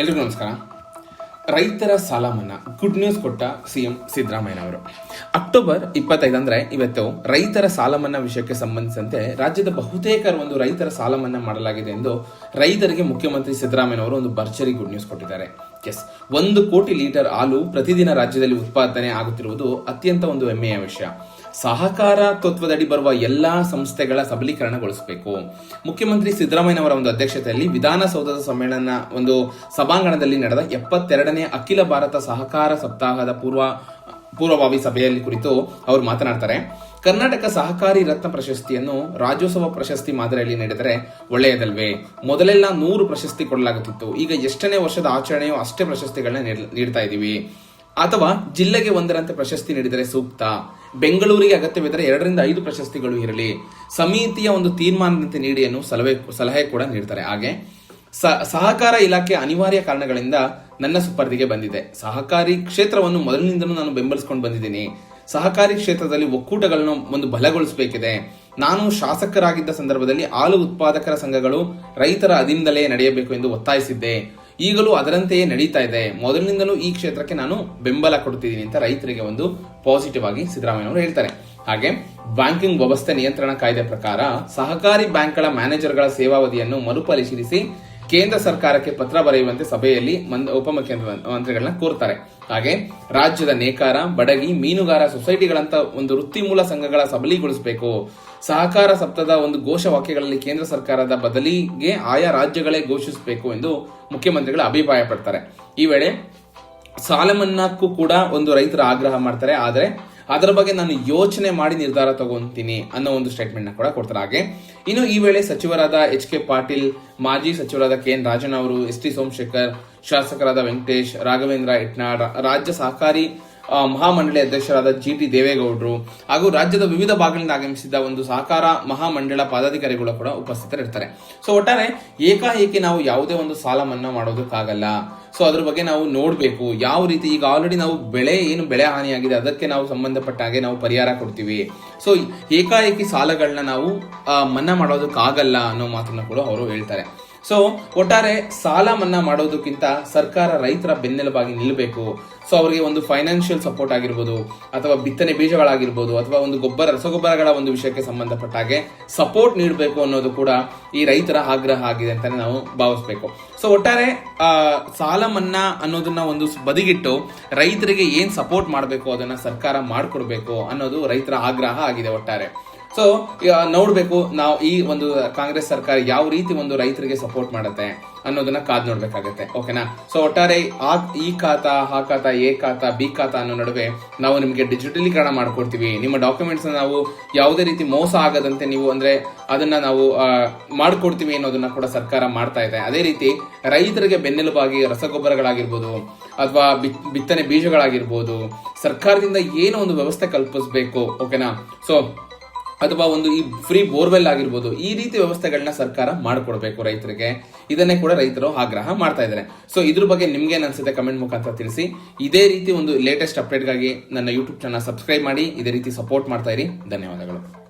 ಎಲ್ರಿಗೂ ನಮಸ್ಕಾರ. ರೈತರ ಸಾಲ ಮನ್ನಾ ಗುಡ್ ನ್ಯೂಸ್ ಕೊಟ್ಟ ಸಿ ಎಂ ಸಿದ್ದರಾಮಯ್ಯನವರು. ಅಕ್ಟೋಬರ್ ಇಪ್ಪತ್ತೈದು ಅಂದ್ರೆ ಇವತ್ತು ರೈತರ ಸಾಲ ಮನ್ನಾ ವಿಷಯಕ್ಕೆ ಸಂಬಂಧಿಸಿದಂತೆ ರಾಜ್ಯದ ಬಹುತೇಕ ಒಂದು ರೈತರ ಸಾಲ ಮನ್ನಾ ಮಾಡಲಾಗಿದೆ ಎಂದು ರೈತರಿಗೆ ಮುಖ್ಯಮಂತ್ರಿ ಸಿದ್ದರಾಮಯ್ಯನವರು ಒಂದು ಭರ್ಜರಿ ಗುಡ್ ನ್ಯೂಸ್ ಕೊಟ್ಟಿದ್ದಾರೆ. ಎಸ್, ಒಂದು ಕೋಟಿ ಲೀಟರ್ ಹಾಲು ಪ್ರತಿದಿನ ರಾಜ್ಯದಲ್ಲಿ ಉತ್ಪಾದನೆ ಆಗುತ್ತಿರುವುದು ಅತ್ಯಂತ ಒಂದು ಹೆಮ್ಮೆಯ ವಿಷಯ. ಸಹಕಾರ ತತ್ವದಡಿ ಬರುವ ಎಲ್ಲಾ ಸಂಸ್ಥೆಗಳ ಸಬಲೀಕರಣಗೊಳಿಸಬೇಕು. ಮುಖ್ಯಮಂತ್ರಿ ಸಿದ್ದರಾಮಯ್ಯನವರ ಒಂದು ಅಧ್ಯಕ್ಷತೆಯಲ್ಲಿ ವಿಧಾನಸೌಧದ ಸಮ್ಮೇಳನ ಒಂದು ಸಭಾಂಗಣದಲ್ಲಿ ನಡೆದ ಎಪ್ಪತ್ತೆರಡನೇ ಅಖಿಲ ಭಾರತ ಸಹಕಾರ ಸಪ್ತಾಹದ ಪೂರ್ವ ಪೂರ್ವಭಾವಿ ಸಭೆಯಲ್ಲಿ ಕುರಿತು ಅವರು ಮಾತನಾಡ್ತಾರೆ. ಕರ್ನಾಟಕ ಸಹಕಾರಿ ರತ್ನ ಪ್ರಶಸ್ತಿಯನ್ನು ರಾಜ್ಯೋತ್ಸವ ಪ್ರಶಸ್ತಿ ಮಾದರಿಯಲ್ಲಿ ನೀಡಿದರೆ ಒಳ್ಳೆಯದಲ್ವೇ? ಮೊದಲೆಲ್ಲ ನೂರು ಪ್ರಶಸ್ತಿ ಕೊಡಲಾಗುತ್ತಿತ್ತು. ಈಗ ಎಷ್ಟನೇ ವರ್ಷದ ಆಚರಣೆಯು ಅಷ್ಟೇ ಪ್ರಶಸ್ತಿಗಳನ್ನ ನೀಡ್- ನೀಡ್ತಾ ಇದ್ದೀವಿ ಅಥವಾ ಜಿಲ್ಲೆಗೆ ಒಂದರಂತೆ ಪ್ರಶಸ್ತಿ ನೀಡಿದರೆ ಸೂಕ್ತ? ಬೆಂಗಳೂರಿಗೆ ಅಗತ್ಯವಿದ್ದರೆ ಎರಡರಿಂದ ಐದು ಪ್ರಶಸ್ತಿಗಳು ಇರಲಿ. ಸಮಿತಿಯ ಒಂದು ತೀರ್ಮಾನದಂತೆ ನೀಡಿ ಎನ್ನುವ ಸಲಹೆ ಸಲಹೆ ಕೂಡ ನೀಡ್ತಾರೆ. ಹಾಗೆ ಸಹಕಾರ ಇಲಾಖೆ ಅನಿವಾರ್ಯ ಕಾರಣಗಳಿಂದ ನನ್ನ ಸುಪರ್ದಿಗೆ ಬಂದಿದೆ. ಸಹಕಾರಿ ಕ್ಷೇತ್ರವನ್ನು ಮೊದಲಿನಿಂದಲೂ ನಾನು ಬೆಂಬಲಿಸ್ಕೊಂಡು ಬಂದಿದ್ದೀನಿ. ಸಹಕಾರಿ ಕ್ಷೇತ್ರದಲ್ಲಿ ಒಕ್ಕೂಟಗಳನ್ನು ಒಂದು ಬಲಗೊಳಿಸಬೇಕಿದೆ. ನಾನು ಶಾಸಕರಾಗಿದ್ದ ಸಂದರ್ಭದಲ್ಲಿ ಹಾಲು ಉತ್ಪಾದಕರ ಸಂಘಗಳು ರೈತರ ಅಧೀನದಲ್ಲೇ ನಡೆಯಬೇಕು ಎಂದು ಒತ್ತಾಯಿಸಿದ್ದೆ. ಈಗಲೂ ಅದರಂತೆಯೇ ನಡೀತಾ ಇದೆ. ಮೊದಲಿನಿಂದಲೂ ಈ ಕ್ಷೇತ್ರಕ್ಕೆ ನಾನು ಬೆಂಬಲ ಕೊಡ್ತಿದ್ದೀನಿ ಅಂತ ರೈತರಿಗೆ ಒಂದು ಪಾಸಿಟಿವ್ ಆಗಿ ಸಿದ್ದರಾಮಯ್ಯ ಅವರು ಹೇಳ್ತಾರೆ. ಹಾಗೆ, ಬ್ಯಾಂಕಿಂಗ್ ವ್ಯವಸ್ಥೆ ನಿಯಂತ್ರಣ ಕಾಯ್ದೆ ಪ್ರಕಾರ ಸಹಕಾರಿ ಬ್ಯಾಂಕ್ಗಳ ಮ್ಯಾನೇಜರ್ಗಳ ಸೇವಾವಧಿಯನ್ನು ಮರುಪರಿಶೀಲಿಸಿ ಕೇಂದ್ರ ಸರ್ಕಾರಕ್ಕೆ ಪತ್ರ ಬರೆಯುವಂತೆ ಸಭೆಯಲ್ಲಿ ಉಪಮುಖ್ಯಮಂತ್ರಿಗಳನ್ನ ಕೋರ್ತಾರೆ. ಹಾಗೆ ರಾಜ್ಯದ ನೇಕಾರ, ಬಡಗಿ, ಮೀನುಗಾರ ಸೊಸೈಟಿಗಳಂತ ಒಂದು ವೃತ್ತಿಮೂಲ ಸಂಘಗಳ ಸಬಲೀಗೊಳಿಸಬೇಕು. ಸಹಕಾರ ಸಪ್ತದ ಒಂದು ಘೋಷವಾಕ್ಯಗಳಲ್ಲಿ ಕೇಂದ್ರ ಸರ್ಕಾರದ ಬದಲಿಗೆ ಆಯಾ ರಾಜ್ಯಗಳೇ ಘೋಷಿಸಬೇಕು ಎಂದು ಮುಖ್ಯಮಂತ್ರಿಗಳು ಅಭಿಪ್ರಾಯ ಪಡ್ತಾರೆ ಈ ವೇಳೆ ಸಾಲ ಮನ್ನಾಕ್ಕೂ ಕೂಡ ಒಂದು ರೈತರ ಆಗ್ರಹ ಮಾಡ್ತಾರೆ. ಆದರೆ ಅದರ ಬಗ್ಗೆ ನಾನು ಯೋಚನೆ ಮಾಡಿ ನಿರ್ಧಾರ ತಗೊಂತೀನಿ ಅನ್ನೋ ಒಂದು ಸ್ಟೇಟ್ಮೆಂಟ್ನ ಕೂಡ ಕೊಡ್ತಾರೆ. ಹಾಗೆ ಇನ್ನು ಈ ವೇಳೆ ಸಚಿವರಾದ ಎಚ್ ಕೆ ಪಾಟೀಲ್, ಮಾಜಿ ಸಚಿವರಾದ ಕೆ ಎನ್ ರಾಜನ್ ಅವರು ಎಸ್ ಟಿ ಸೋಮಶೇಖರ್, ಶಾಸಕರಾದ ವೆಂಕಟೇಶ್, ರಾಘವೇಂದ್ರ ಇಟ್ನಾಳ್ ರಾಜ್ಯ ಸಹಕಾರಿ ಮಹಾಮಂಡಳಿ ಅಧ್ಯಕ್ಷರಾದ ಜಿ ಟಿ ದೇವೇಗೌಡರು ಹಾಗೂ ರಾಜ್ಯದ ವಿವಿಧ ಭಾಗಗಳಿಂದ ಆಗಮಿಸಿದ್ದ ಒಂದು ಸಹಕಾರ ಮಹಾಮಂಡಳ ಪದಾಧಿಕಾರಿಗಳು ಕೂಡ ಉಪಸ್ಥಿತರಿರ್ತಾರೆ. ಸೊ ಒಟ್ಟಾರೆ ಏಕಾಏಕಿ ನಾವು ಯಾವುದೇ ಒಂದು ಸಾಲ ಮನ್ನಾ ಮಾಡೋದಕ್ಕಾಗಲ್ಲ. ಸೊ ಅದ್ರ ಬಗ್ಗೆ ನಾವು ನೋಡಬೇಕು. ಯಾವ ರೀತಿ ಈಗ ಆಲ್ರೆಡಿ ನಾವು ಬೆಳೆ ಏನು ಬೆಳೆ ಹಾನಿಯಾಗಿದೆ, ಅದಕ್ಕೆ ನಾವು ಸಂಬಂಧಪಟ್ಟ ಹಾಗೆ ನಾವು ಪರಿಹಾರ ಕೊಡ್ತೀವಿ. ಸೊ ಏಕಾಏಕಿ ಸಾಲಗಳನ್ನ ನಾವು ಮನ್ನಾ ಮಾಡೋದಕ್ಕಾಗಲ್ಲ ಅನ್ನೋ ಮಾತನ್ನ ಕೂಡ ಅವರು ಹೇಳ್ತಾರೆ. ಸೊ ಒಟ್ಟಾರೆ ಸಾಲ ಮನ್ನಾ ಮಾಡೋದಕ್ಕಿಂತ ಸರ್ಕಾರ ರೈತರ ಬೆನ್ನೆಲುಬಾಗಿ ನಿಲ್ಲಬೇಕು ಸೊ ಅವರಿಗೆ ಒಂದು ಫೈನಾನ್ಷಿಯಲ್ ಸಪೋರ್ಟ್ ಆಗಿರ್ಬೋದು, ಅಥವಾ ಬಿತ್ತನೆ ಬೀಜಗಳಾಗಿರ್ಬೋದು, ಅಥವಾ ಒಂದು ಗೊಬ್ಬರ, ರಸಗೊಬ್ಬರಗಳ ಒಂದು ವಿಷಯಕ್ಕೆ ಸಂಬಂಧಪಟ್ಟ ಹಾಗೆ ಸಪೋರ್ಟ್ ನೀಡಬೇಕು ಅನ್ನೋದು ಕೂಡ ಈ ರೈತರ ಆಗ್ರಹ ಆಗಿದೆ ಅಂತಾನೆ ನಾವು ಭಾವಿಸ್ಬೇಕು. ಸೊ ಒಟ್ಟಾರೆ ಸಾಲ ಮನ್ನಾ ಅನ್ನೋದನ್ನ ಒಂದು ಬದಿಗಿಟ್ಟು ರೈತರಿಗೆ ಏನ್ ಸಪೋರ್ಟ್ ಮಾಡಬೇಕು, ಅದನ್ನ ಸರ್ಕಾರ ಮಾಡಿಕೊಡ್ಬೇಕು ಅನ್ನೋದು ರೈತರ ಆಗ್ರಹ ಆಗಿದೆ ಒಟ್ಟಾರೆ. ಸೊ ನೋಡಬೇಕು ನಾವು ಈ ಒಂದು ಕಾಂಗ್ರೆಸ್ ಸರ್ಕಾರ ಯಾವ ರೀತಿ ಒಂದು ರೈತರಿಗೆ ಸಪೋರ್ಟ್ ಮಾಡುತ್ತೆ ಅನ್ನೋದನ್ನ ಕಾದ್ ನೋಡ್ಬೇಕಾಗತ್ತೆ ಓಕೆನಾ ಸೊ ಒಟ್ಟಾರೆ ಆ, ಈ ಖಾತಾ, ಆ ಖಾತಾ, ಎ ಖಾತಾ, ಬಿ ಖಾತ ಅನ್ನೋ ನಡುವೆ ನಾವು ನಿಮಗೆ ಡಿಜಿಟಲೀಕರಣ ಮಾಡ್ಕೊಡ್ತೀವಿ. ನಿಮ್ಮ ಡಾಕ್ಯುಮೆಂಟ್ಸ್ ನಾವು ಯಾವುದೇ ರೀತಿ ಮೋಸ ಆಗದಂತೆ ನೀವು ಅಂದ್ರೆ ಅದನ್ನ ನಾವು ಮಾಡ್ಕೊಡ್ತೀವಿ ಅನ್ನೋದನ್ನ ಕೂಡ ಸರ್ಕಾರ ಮಾಡ್ತಾ ಇದೆ. ಅದೇ ರೀತಿ ರೈತರಿಗೆ ಬೆನ್ನೆಲುಬಾಗಿ ರಸಗೊಬ್ಬರಗಳಾಗಿರ್ಬೋದು ಅಥವಾ ಬಿತ್ತನೆ ಬೀಜಗಳಾಗಿರ್ಬೋದು ಸರ್ಕಾರದಿಂದ ಏನೋ ಒಂದು ವ್ಯವಸ್ಥೆ ಕಲ್ಪಿಸಬೇಕು ಓಕೆನಾ ಸೊ ಅಥವಾ ಒಂದು ಈ ಫ್ರೀ ಬೋರ್ವೆಲ್ ಆಗಿರ್ಬೋದು, ಈ ರೀತಿ ವ್ಯವಸ್ಥೆಗಳನ್ನ ಸರ್ಕಾರ ಮಾಡಿಕೊಡ್ಬೇಕು ರೈತರಿಗೆ. ಇದನ್ನೇ ಕೂಡ ರೈತರು ಆಗ್ರಹ ಮಾಡ್ತಾ ಇದ್ದಾರೆ. ಸೊ ಇದ್ರ ಬಗ್ಗೆ ನಿಮ್ಗೆ ಅನ್ಸುತ್ತೆ ಕಮೆಂಟ್ ಮುಖಾಂತರ ತಿಳಿಸಿ. ಇದೇ ರೀತಿ ಒಂದು ಲೇಟೆಸ್ಟ್ ಅಪ್ಡೇಟ್ಗಾಗಿ ನನ್ನ ಯೂಟ್ಯೂಬ್ ಚಾನಲ್ ಸಬ್ಸ್ಕ್ರೈಬ್ ಮಾಡಿ, ಇದೇ ರೀತಿ ಸಪೋರ್ಟ್ ಮಾಡ್ತಾ ಇರಿ. ಧನ್ಯವಾದಗಳು.